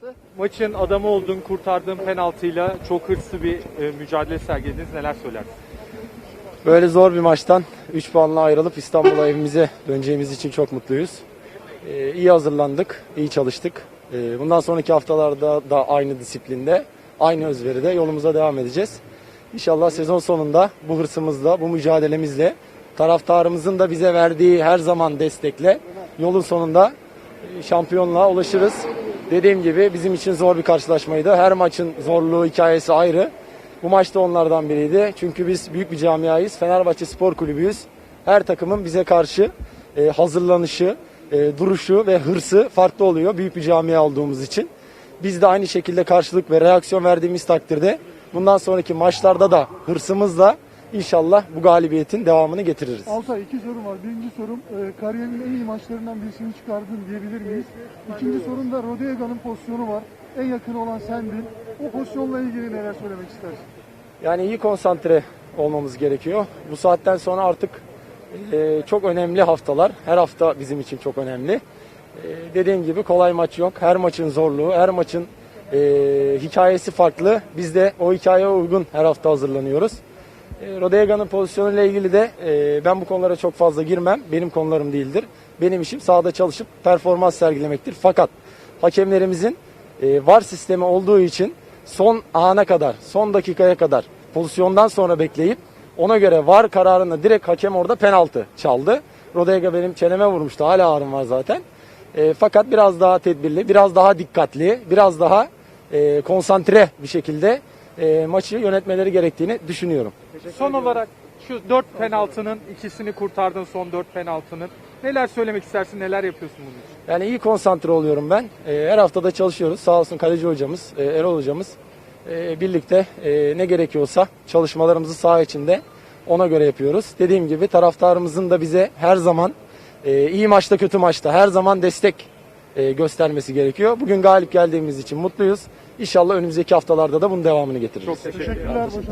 penaltı. Maçın adamı oldun, kurtardığın penaltıyla çok hırslı bir e, mücadele sergilediniz. Neler söylersiniz? Böyle zor bir maçtan 3 puanla ayrılıp İstanbul'a evimize döneceğimiz için çok mutluyuz. Ee, iyi hazırlandık, iyi çalıştık. Ee, bundan sonraki haftalarda da aynı disiplinde, aynı özveride yolumuza devam edeceğiz. İnşallah sezon sonunda bu hırsımızla, bu mücadelemizle, taraftarımızın da bize verdiği her zaman destekle yolun sonunda e, şampiyonluğa ulaşırız. Dediğim gibi bizim için zor bir karşılaşmaydı. Her maçın zorluğu, hikayesi ayrı. Bu maçta onlardan biriydi. Çünkü biz büyük bir camiayız. Fenerbahçe Spor Kulübüyüz. Her takımın bize karşı e, hazırlanışı, e, duruşu ve hırsı farklı oluyor. Büyük bir camia olduğumuz için. Biz de aynı şekilde karşılık ve reaksiyon verdiğimiz takdirde bundan sonraki maçlarda da hırsımızla inşallah bu galibiyetin devamını getiririz. Altay iki sorum var. Birinci sorum e, kariyerinin en iyi maçlarından birisini çıkardın diyebilir miyiz? İkinci sorum da Rodega'nın pozisyonu var. En yakın olan sendin. O pozisyonla ilgili neler söylemek istersin? Yani iyi konsantre olmamız gerekiyor. Bu saatten sonra artık e, çok önemli haftalar. Her hafta bizim için çok önemli. E, dediğim gibi kolay maç yok. Her maçın zorluğu, her maçın e, hikayesi farklı. Biz de o hikayeye uygun her hafta hazırlanıyoruz. E, Rodega'nın pozisyonuyla ilgili de e, ben bu konulara çok fazla girmem. Benim konularım değildir. Benim işim sahada çalışıp performans sergilemektir. Fakat hakemlerimizin e, var sistemi olduğu için son ana kadar, son dakikaya kadar pozisyondan sonra bekleyip ona göre var kararını direkt hakem orada penaltı çaldı. Rodega benim çeneme vurmuştu. Hala ağrım var zaten. Fakat biraz daha tedbirli, biraz daha dikkatli, biraz daha konsantre bir şekilde e, maçı yönetmeleri gerektiğini düşünüyorum. Son olarak şu dört penaltının ikisini kurtardın son dört penaltının. Neler söylemek istersin, neler yapıyorsun bunun için? Yani iyi konsantre oluyorum ben. E, her haftada çalışıyoruz. Sağ olsun kaleci hocamız, e, Erol hocamız. E, birlikte e, ne gerekiyorsa çalışmalarımızı saha içinde ona göre yapıyoruz. Dediğim gibi taraftarımızın da bize her zaman e, iyi maçta kötü maçta her zaman destek e, göstermesi gerekiyor. Bugün galip geldiğimiz için mutluyuz. İnşallah önümüzdeki haftalarda da bunun devamını getiririz. Çok. Teşekkürler, olsun.